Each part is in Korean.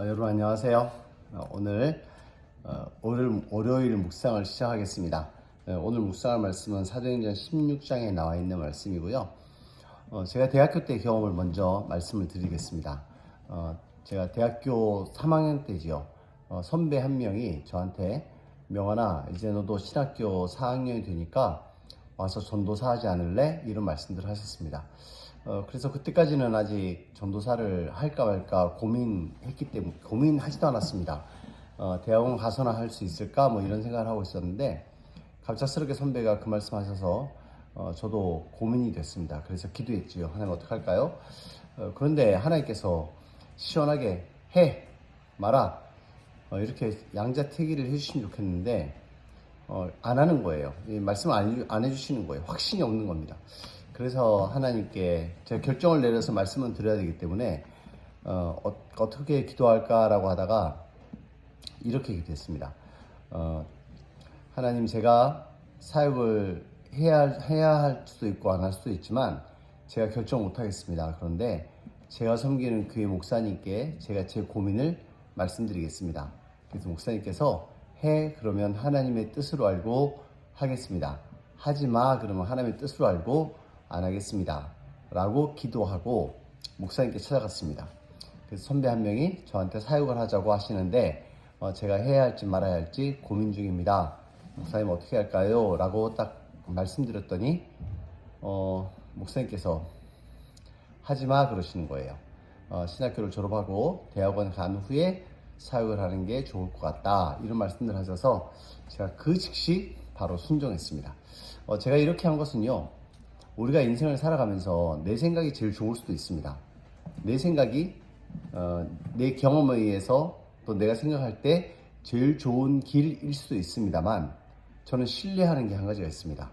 어, 여러분 안녕하세요. 어, 오늘 어, 월요일, 월요일 묵상을 시작하겠습니다. 어, 오늘 묵상할 말씀은 사도행전 16장에 나와 있는 말씀이고요. 어, 제가 대학교 때 경험을 먼저 말씀을 드리겠습니다. 어, 제가 대학교 3학년 때지요. 어, 선배 한 명이 저한테 명환아 이제 너도 신학교 4학년이 되니까 와서 전도사 하지 않을래? 이런 말씀들을 하셨습니다. 어, 그래서 그때까지는 아직 전도사를 할까 말까 고민했기 때문에 고민하지도 않았습니다. 어, 대학원 가서나 할 수 있을까 뭐 이런 생각을 하고 있었는데 갑작스럽게 선배가 그 말씀하셔서 어, 저도 고민이 됐습니다. 그래서 기도했지요. 하나님 어떡할까요? 어, 그런데 하나님께서 시원하게 해 마라 어, 이렇게 양자택일을 해주시면 좋겠는데 어, 안 하는 거예요. 이 말씀 안, 안 해주시는 거예요. 확신이 없는 겁니다. 그래서 하나님께 제가 결정을 내려서 말씀을 드려야 되기 때문에 어, 어, 떻게 기도할까라고 하다가 이렇게 기도했습니다. 어, 하나님 제가 사역을 해야, 해야 할 수도 있고 안 할 수도 있지만 제가 결정 못 하겠습니다. 그런데 제가 섬기는 교회 목사님께 제가 제 고민을 말씀드리겠습니다. 그래서 목사님께서 해 그러면 하나님의 뜻으로 알고 하겠습니다. 하지 마 그러면 하나님의 뜻으로 알고 안 하겠습니다. 라고 기도하고 목사님께 찾아갔습니다. 그래서 선배 한 명이 저한테 사역을 하자고 하시는데 어, 제가 해야 할지 말아야 할지 고민 중입니다. 목사님 어떻게 할까요? 라고 딱 말씀드렸더니 어, 목사님께서 하지 마 그러시는 거예요. 어, 신학교를 졸업하고 대학원 간 후에 사역을 하는 게 좋을 것 같다 이런 말씀들 하셔서 제가 그 즉시 바로 순종했습니다. 어, 제가 이렇게 한 것은요 우리가 인생을 살아가면서 내 생각이 제일 좋을 수도 있습니다. 내 생각이 어, 내 경험에 의해서 또 내가 생각할 때 제일 좋은 길일 수도 있습니다만 저는 신뢰하는 게 한 가지가 있습니다.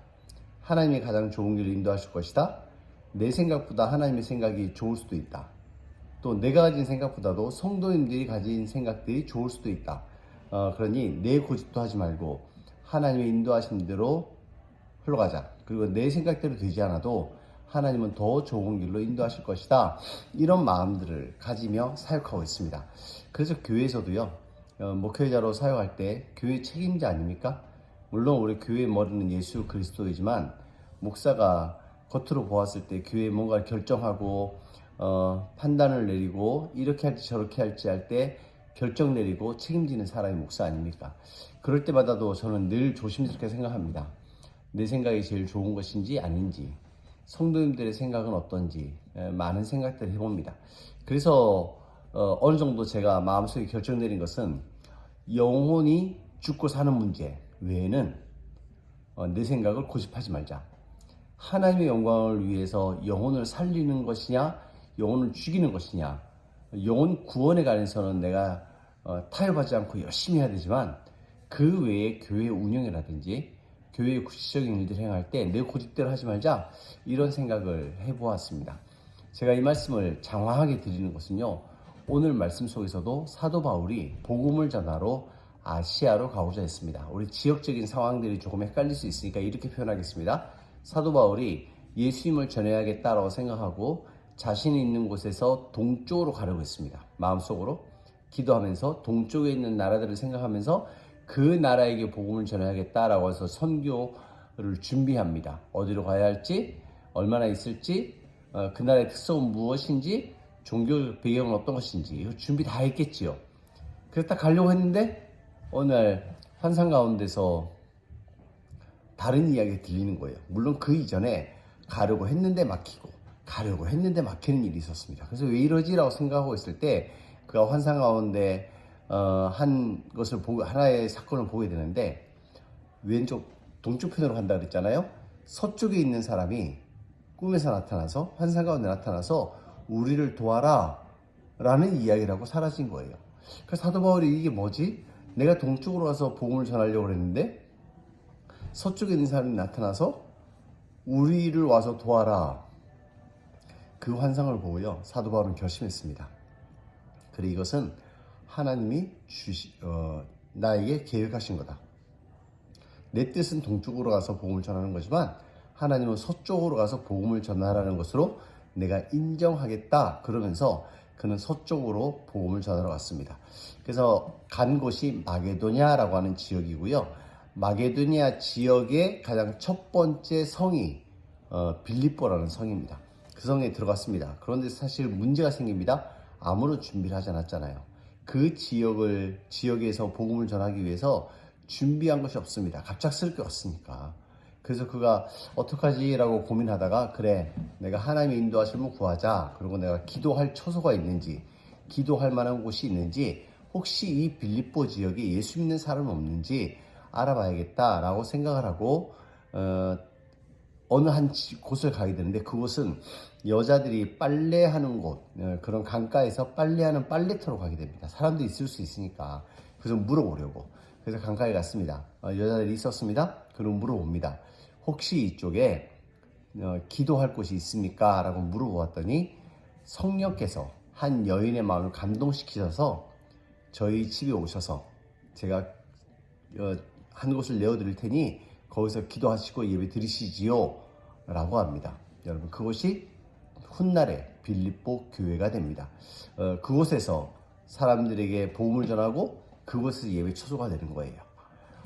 하나님이 가장 좋은 길을 인도하실 것이다. 내 생각보다 하나님의 생각이 좋을 수도 있다. 또 내가 가진 생각보다도 성도님들이 가진 생각들이 좋을 수도 있다. 어, 그러니 내 고집도 하지 말고 하나님의 인도하신 대로 흘러가자. 그리고 내 생각대로 되지 않아도 하나님은 더 좋은 길로 인도하실 것이다. 이런 마음들을 가지며 사역하고 있습니다. 그래서 교회에서도요, 어, 목회자로 사역할 때 교회 책임자 아닙니까? 물론 우리 교회의 머리는 예수 그리스도이지만 목사가 겉으로 보았을 때 교회에 뭔가 결정하고 어, 판단을 내리고 이렇게 할지 저렇게 할지 할 때 결정 내리고 책임지는 사람이 목사 아닙니까? 그럴 때마다도 저는 늘 조심스럽게 생각합니다. 내 생각이 제일 좋은 것인지 아닌지 성도님들의 생각은 어떤지 에, 많은 생각들을 해봅니다. 그래서 어, 어느 정도 제가 마음속에 결정 내린 것은 영혼이 죽고 사는 문제 외에는 어, 내 생각을 고집하지 말자. 하나님의 영광을 위해서 영혼을 살리는 것이냐, 영혼을 죽이는 것이냐, 영혼 구원에 관해서는 내가 어, 타협하지 않고 열심히 해야 되지만 그 외에 교회 운영이라든지 교회의 구체적인 일들 행할 때 내 고집대로 하지 말자 이런 생각을 해보았습니다. 제가 이 말씀을 장황하게 드리는 것은요. 오늘 말씀 속에서도 사도 바울이 복음을 전하러 아시아로 가고자 했습니다. 우리 지역적인 상황들이 조금 헷갈릴 수 있으니까 이렇게 표현하겠습니다. 사도 바울이 예수님을 전해야겠다라고 생각하고 자신이 있는 곳에서 동쪽으로 가려고 했습니다. 마음속으로 기도하면서 동쪽에 있는 나라들을 생각하면서 그 나라에게 복음을 전해야겠다라고 해서 선교를 준비합니다. 어디로 가야 할지, 얼마나 있을지, 어, 그 나라의 특성은 무엇인지, 종교 배경은 어떤 것인지 이거 준비 다 했겠지요. 딱 가려고 했는데 날 환상 가운데서 다른 이야기가 들리는 거예요. 물론 그 이전에 가려고 했는데 막히고 가려고 했는데 막히는 일이 있었습니다. 그래서 왜 이러지라고 생각하고 있을 때 그가 환상 가운데 어, 한 것을 보고 하나의 사건을 보게 되는데 왼쪽 동쪽 편으로 간다 그랬잖아요. 서쪽에 있는 사람이 꿈에서 나타나서 환상 가운데 나타나서 우리를 도와라 라는 이야기를 하고 사라진 거예요. 그래서 사도 바울이 이게 뭐지? 내가 동쪽으로 가서 복음을 전하려고 그랬는데 서쪽에 있는 사람이 나타나서 우리를 와서 도와라. 그 환상을 보고요. 사도 바울은 결심했습니다. 그래 이것은 하나님이 주시, 어, 나에게 계획하신 거다. 내 뜻은 동쪽으로 가서 복음을 전하는 거지만 하나님은 서쪽으로 가서 복음을 전하라는 것으로 내가 인정하겠다. 그러면서 그는 서쪽으로 복음을 전하러 갔습니다. 그래서 간 곳이 마게도냐라고 하는 지역이고요. 마게도니아 지역의 가장 첫 번째 성이 어, 빌립보라는 성입니다. 그 성에 들어갔습니다. 그런데 사실 문제가 생깁니다. 아무런 준비를 하지 않았잖아요. 그 지역을 지역에서 복음을 전하기 위해서 준비한 것이 없습니다. 갑작스럽게 왔으니까. 그래서 그가 어떡하지라고 고민하다가 그래 내가 하나님의 인도하심을 구하자. 그리고 내가 기도할 처소가 있는지 기도할 만한 곳이 있는지 혹시 이 빌립보 지역에 예수 믿는 사람은 없는지 알아봐야겠다라고 생각을 하고 어, 어느 한 지- 곳을 가게 되는데 그곳은 여자들이 빨래하는 곳 어, 그런 강가에서 빨래하는 빨래터로 가게 됩니다. 사람들이 있을 수 있으니까 그래서 물어보려고 그래서 강가에 갔습니다. 어, 여자들이 있었습니다. 그리고 물어봅니다. 혹시 이쪽에 어, 기도할 곳이 있습니까? 라고 물어보았더니 성령께서 한 여인의 마음을 감동시키셔서 저희 집에 오셔서 제가 어, 한 곳을 내어드릴 테니 거기서 기도하시고 예배 드리시지요 라고 합니다. 여러분 그곳이 훗날에 빌립보 교회가 됩니다. 어, 그곳에서 사람들에게 복음을 전하고 그곳에서 예배 처소가 되는 거예요.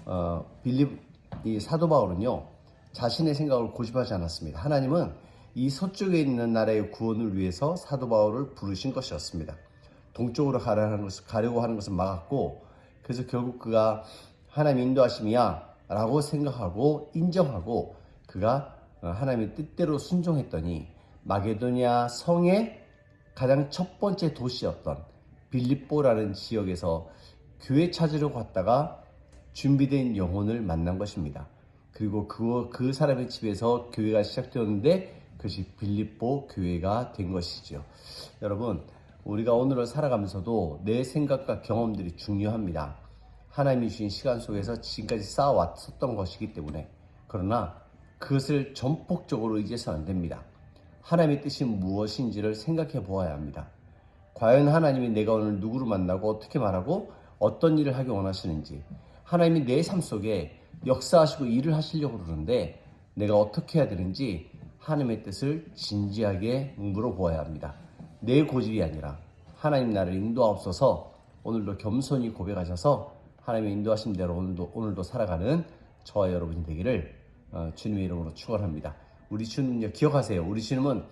어, 빌립 이 사도 바울은요 자신의 생각을 고집하지 않았습니다. 하나님은 이 서쪽에 있는 나라의 구원을 위해서 사도 바울을 부르신 것이었습니다. 동쪽으로 가려는 것을 가려고 하는 것을 막았고 그래서 결국 그가 하나님 인도하심이야 라고 생각하고 인정하고 그가 어, 하나님의 뜻대로 순종했더니 마게도니아 성의 가장 첫 번째 도시였던 빌립보라는 지역에서 교회 찾으러 갔다가 준비된 영혼을 만난 것입니다. 그리고 그, 그 사람의 집에서 교회가 시작되었는데 그것이 빌립보 교회가 된 것이죠. 여러분, 우리가 오늘을 살아가면서도 내 생각과 경험들이 중요합니다. 하나님이 주신 시간 속에서 지금까지 쌓아왔었던 것이기 때문에 그러나 그것을 전폭적으로 의지해서는 안 됩니다. 하나님의 뜻이 무엇인지를 생각해 보아야 합니다. 과연 하나님이 내가 오늘 누구를 만나고 어떻게 말하고 어떤 일을 하기 원하시는지 하나님이 내 삶 속에 역사하시고 일을 하시려고 그러는데 내가 어떻게 해야 되는지 하나님의 뜻을 진지하게 물어보아야 합니다. 내 고집이 아니라 하나님 나를 인도하옵소서 오늘도 겸손히 고백하셔서 하나님의 인도하신 대로 오늘도 오늘도 살아가는 저와 여러분이 되기를 어, 주님의 이름으로 축원합니다. 우리 주님요 기억하세요. 우리 주님은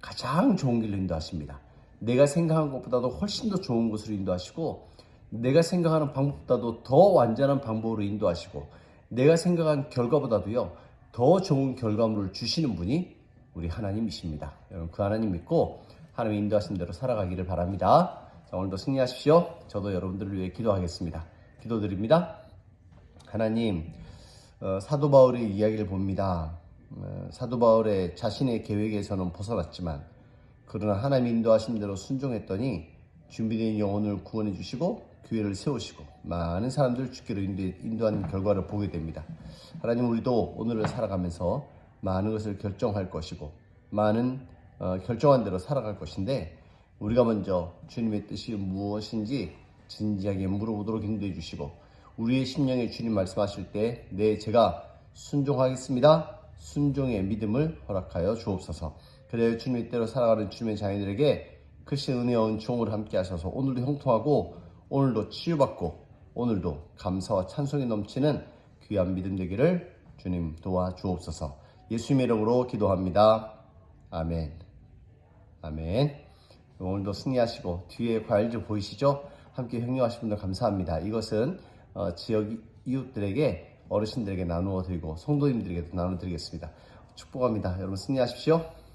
가장 좋은 길로 인도하십니다. 내가 생각한 것보다도 훨씬 더 좋은 곳으로 인도하시고 내가 생각하는 방법보다도 더 완전한 방법으로 인도하시고 내가 생각한 결과보다도요 더 좋은 결과물을 주시는 분이 우리 하나님이십니다. 여러분 그 하나님 믿고 하나님 인도하신 대로 살아가기를 바랍니다. 자, 오늘도 승리하십시오. 저도 여러분들을 위해 기도하겠습니다. 기도드립니다. 하나님 어, 사도 바울의 이야기를 봅니다. 어, 사도 바울의 자신의 계획에서는 벗어났지만 그러나 하나님 인도하신 대로 순종했더니 준비된 영혼을 구원해 주시고 교회를 세우시고 많은 사람들을 주께로 인도, 인도 하는 결과를 보게 됩니다. 하나님 우리도 오늘을 살아가면서 많은 것을 결정할 것이고 많은 어, 결정한 대로 살아갈 것인데 우리가 먼저 주님의 뜻이 무엇인지 진지하게 물어보도록 인도해 주시고 우리의 심령에 주님 말씀하실 때 네 제가 순종하겠습니다. 순종의 믿음을 허락하여 주옵소서. 그래야 주님의 때로 살아가는 주님의 자녀들에게 크신 은혜와 종을 함께 하셔서 오늘도 형통하고 오늘도 치유받고 오늘도 감사와 찬송이 넘치는 귀한 믿음 되기를 주님 도와 주옵소서. 예수님의 이름으로 기도합니다. 아멘. 아멘. 오늘도 승리하시고 뒤에 과일들 보이시죠? 함께 형용하신 분들 감사합니다. 이것은 어, 지역 이웃들에게 어르신들에게 나누어 드리고 성도님들에게도 나누어 드리겠습니다. 축복합니다. 여러분 승리하십시오.